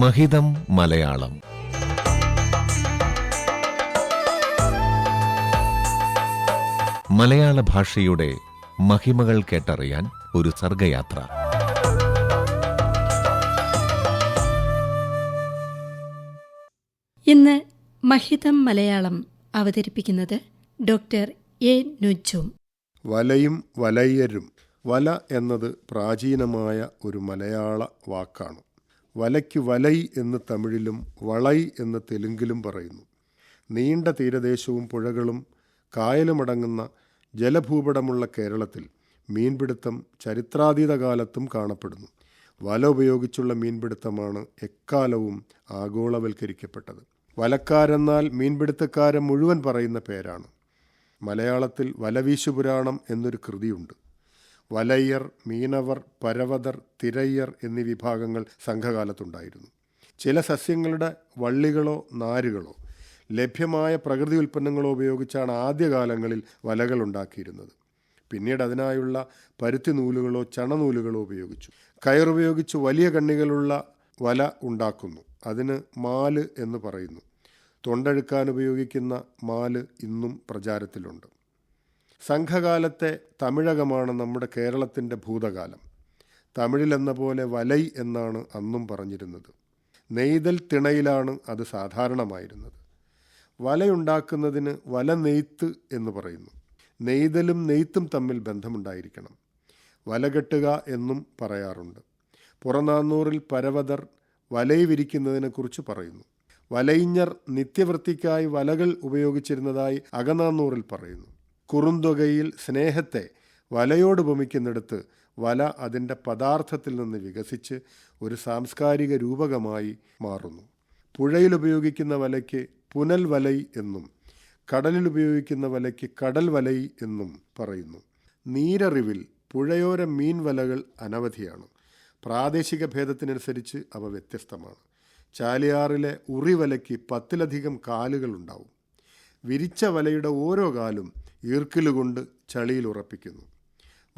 മഹിതം മലയാളം. മലയാള ഭാഷയുടെ മഹിമകൾ കേട്ടറിയാൻ ഒരു സർഗയാത്ര. ഇന്ന് മഹിതം മലയാളം അവതരിപ്പിക്കുന്നത് ഡോക്ടർ എ നുജും. വലയും വലയ്യരും. വല എന്നത് പ്രാചീനമായ ഒരു മലയാള വാക്കാണ്. വലയ്ക്ക് വലൈ എന്ന് തമിഴിലും വളൈ എന്ന് തെലുങ്കിലും പറയുന്നു. നീണ്ട തീരദേശവും പുഴകളും കായലുമടങ്ങുന്ന ജലഭൂപടമുള്ള കേരളത്തിൽ മീൻപിടുത്തം ചരിത്രാതീത കാലത്തും കാണപ്പെടുന്നു. വല ഉപയോഗിച്ചുള്ള മീൻപിടുത്തമാണ് എക്കാലവും ആഗോളവൽക്കരിക്കപ്പെട്ടത്. വലക്കാരെന്നാൽ മീൻപിടുത്തക്കാരൻ മുഴുവൻ പറയുന്ന പേരാണ്. മലയാളത്തിൽ വലവീശുപുരാണം എന്നൊരു കൃതിയുണ്ട്. വലയ്യർ മീനവർ പരവതർ തിരയ്യർ എന്നീ വിഭാഗങ്ങൾ സംഘകാലത്തുണ്ടായിരുന്നു. ചില സസ്യങ്ങളുടെ വള്ളികളോ നാരുകളോ ലഭ്യമായ പ്രകൃതി ഉൽപ്പന്നങ്ങളോ ഉപയോഗിച്ചാണ് ആദ്യകാലങ്ങളിൽ വലകൾ ഉണ്ടാക്കിയിരുന്നത്. പിന്നീട് അതിനായുള്ള പരുത്തി നൂലുകളോ ചണനൂലുകളോ ഉപയോഗിച്ചു. കയറുപയോഗിച്ച് വലിയ കണ്ണികളുള്ള വല ഉണ്ടാക്കുന്നു. അതിന് മാൽ എന്ന് പറയുന്നു. തൊണ്ടഴുക്കാൻ ഉപയോഗിക്കുന്ന മാൽ ഇന്നും പ്രചാരത്തിലുണ്ട്. സംഘകാലത്തെ തമിഴകമാണ് നമ്മുടെ കേരളത്തിന്റെ ഭൂതകാലം. തമിഴിലെന്ന പോലെ വലൈ എന്നാണ് അന്നും പറഞ്ഞിരുന്നത്. നെയ്തൽ തിണയിലാണ് അത് സാധാരണമായിരുന്നത്. വലയുണ്ടാക്കുന്നതിന് വല നെയ്ത്ത് എന്ന് പറയുന്നു. നെയ്തലും നെയ്ത്തും തമ്മിൽ ബന്ധമുണ്ടായിരിക്കണം. വലകെട്ടുക എന്നും പറയാറുണ്ട്. പുറനാന്നൂറിൽ പരവതർ വലൈ വിരിക്കുന്നതിനെക്കുറിച്ച് പറയുന്നു. വലയിഞ്ഞർ നിത്യവൃത്തിക്കായി വലകൾ ഉപയോഗിച്ചിരുന്നതായി അകനാന്നൂറിൽ പറയുന്നു. കുറുന്തൊകയിൽ സ്നേഹത്തെ വലയോട് ഉപമിക്കുന്നിടത്ത് വല അതിന്റെ പദാർത്ഥത്തിൽ നിന്ന് വികസിച്ച് ഒരു സാംസ്കാരിക രൂപകമായി മാറുന്നു. പുഴയിൽ ഉപയോഗിക്കുന്ന വലയ്ക്ക് പുനൽ വലൈ എന്നും കടലിൽ ഉപയോഗിക്കുന്ന വലയ്ക്ക് കടൽ വലൈ എന്നും പറയുന്നു. നീരറിവിൽ പുഴയോര മീൻ വലകൾ അനവധിയാണ്. പ്രാദേശിക ഭേദത്തിനനുസരിച്ച് അവ വ്യത്യസ്തമാണ്. ചാലിയാറിലെ ഉറിവലയ്ക്ക് പത്തിലധികം കാലുകളുണ്ടാവും വിരിച്ച വലയുടെ ഓരോ കാലും ഈർക്കിലുകൊണ്ട് ചളിയിൽ ഉറപ്പിക്കുന്നു.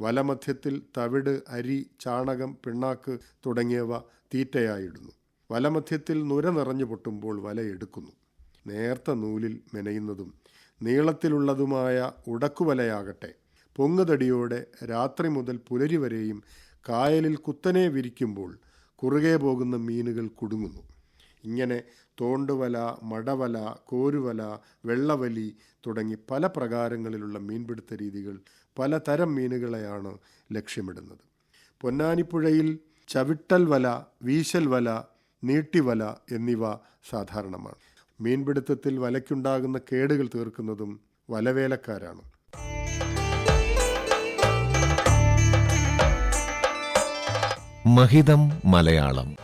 വലമധ്യത്തിൽ തവിട് അരി ചാണകം പിണ്ണാക്ക് തുടങ്ങിയവ തീറ്റയായിടുന്നു. വലമധ്യത്തിൽ നുര നിറഞ്ഞു പൊട്ടുമ്പോൾ വല എടുക്കുന്നു. നേർത്ത നൂലിൽ മെനയുന്നതും നീളത്തിലുള്ളതുമായ ഉടക്കുവലയാകട്ടെ. പൊങ്ങുതടിയോടെ രാത്രി മുതൽ പുലരി വരെയും കായലിൽ കുത്തനെ വിരിക്കുമ്പോൾ കുറുകെ പോകുന്ന മീനുകൾ കുടുങ്ങുന്നു. ഇങ്ങനെ തോണ്ടുവല മടവല കോരുവല വെള്ളവലി തുടങ്ങി പല പ്രകാരങ്ങളിലുള്ള മീൻപിടുത്ത രീതികൾ പലതരം മീനുകളെയാണ് ലക്ഷ്യമിടുന്നത്. പൊന്നാനിപ്പുഴയിൽ ചവിട്ടൽ വല വീശൽ വല നീട്ടിവല എന്നിവ സാധാരണമാണ്. മീൻപിടുത്തത്തിൽ വലയ്ക്കുണ്ടാകുന്ന കേടുകൾ തീർക്കുന്നതും വലവേലക്കാരാണ്. മഹിതം മലയാളം